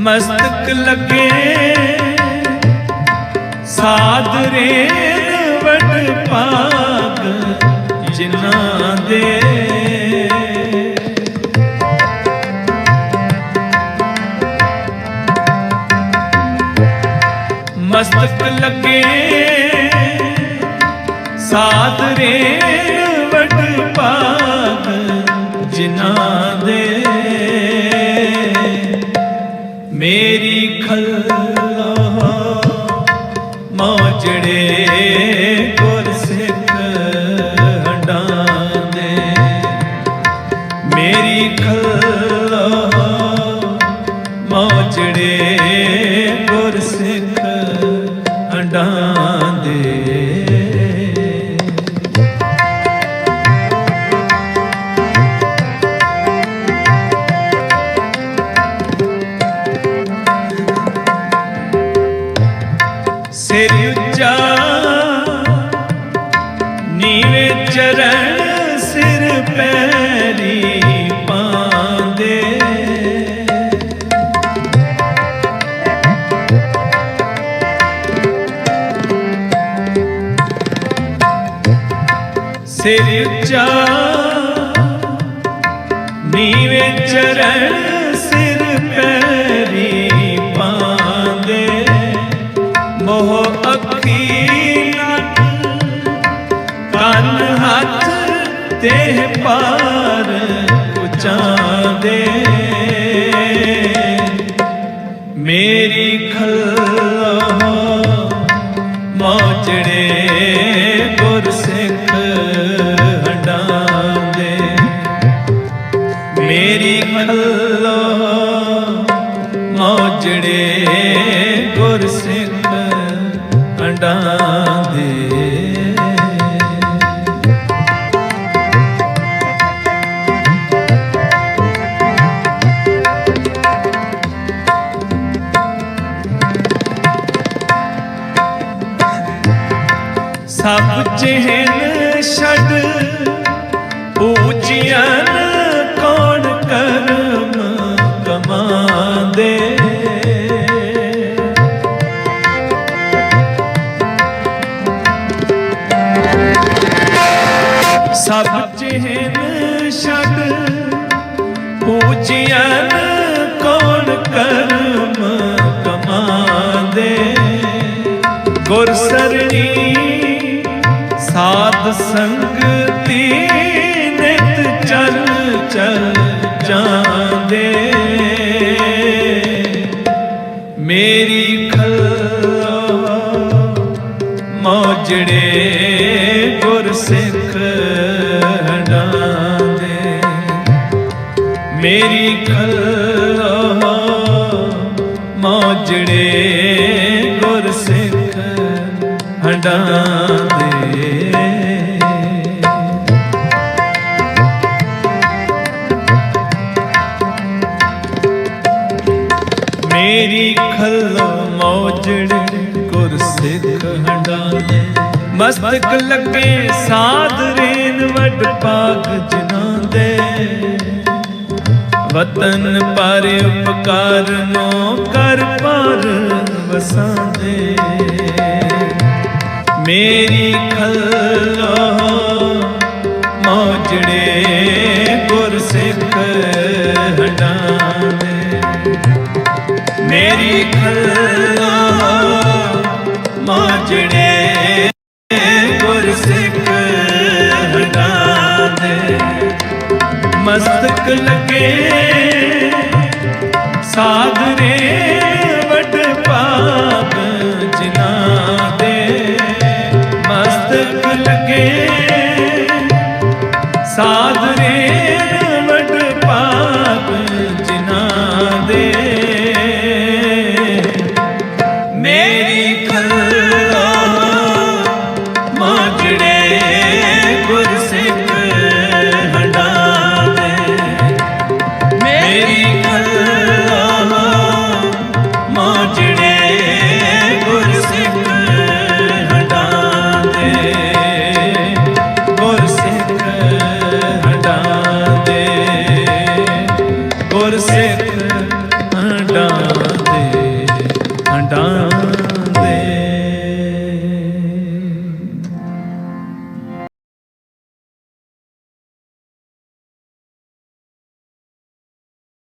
ਮਸਤਕ ਲੱਗੇ। ਸਾਦਰੇ ਵਡ ਭਾਗ ਜਿਨ੍ਹਾਂ ਦੇ। ਮਸਤਕ ਲੱਗੇ। ਸਾਦਰੇ ਵਡ ਮੇਰੀ ਖੱਲਾ ਮੋਜੜੇ ਗੁਰ ਸਿੱਖ ਹੰਡਾਂਦੇ ਮੇਰੀ ਖੱਲਾ ਮੋਜੜੇ ਗੁਰ ਸਿੱਖ ਹੰਡਾਂਦੇ ਪੈਰੀ ਪਾਉਂਦੇ। ਸਿਰ ਉੱਚਾ ਨੀਵੇਂ ਚਰਨ ਸਿਰ ਪੈਰੀ ਪਾਉਂਦੇ। ਮੋਹ ਅੱਖੀ ਨੱਕ ਕੰਨ ਹੱਥ ਤੇ ਪਾਰ ਉਚਾਂਦੇ ਮੇਰੀ ਖੱਲਾ ਮੋਚੜੇ ਗੁਰ ਸਿੱਖ ਹੰਡਾਂਦੇ ਮੇਰੀ ਖੱਲਾ ਮੋਜੜੇ ਸਭ ਚਿਹਨ ਛੱਡ ਪੂਜਿਆ ਕੌਣ ਕਰਮ ਕਮਾਂਦੇ ਸਭ ਚਿਹਨ ਛੱਡ ਪੂਜਿਆ ਕੌਣ ਕਰਮ ਕਮਾਂਦੇ ਗੁਰ ਸਰਣੀ ਸਾਧ ਸੰਗਤੀ ਨਿਤ ਚਲ ਚਲ ਜਾਂਦੇ। ਮੇਰੀ ਖੱਲਾ ਮੋਜੜੇ ਗੁਰ ਸਿੱਖ ਹੰਡਾਂਦੇ ਮੇਰੀ ਖੱਲਾ ਮੋਜੜੇ ਗੁਰ ਸਿੱਖ ਹੰਡਾਂਦੇ ਮੇਰੀ ਖੱਲੋ ਮੋਜੜ ਗੁਰ ਸਿੱਖ ਹੰਡਾਂਦੇ ਮਸਤਕ ਲੱਗੇ ਸਾਧ ਰੇਨ ਵੱਡ ਪਾਗ ਜਿਨ੍ਹਾਂ ਦੇ ਵਤਨ ਪਰ ਉਪਕਾਰ ਨੋ ਕਰ ਪਰ ਵਸਾਂਦੇ। ਮੇਰੀ ਖੱਲ ਮਾਜੜੇ ਗੁਰ ਸਿੱਖ ਮਸਤਕ ਲਗੇ ਸਾਧਰੇ ਵਟ ਪਾਪ ਜਿਨਾ ਦੇ ਮਸਤਕ ਲਗੇ ਸਾਧਰੇ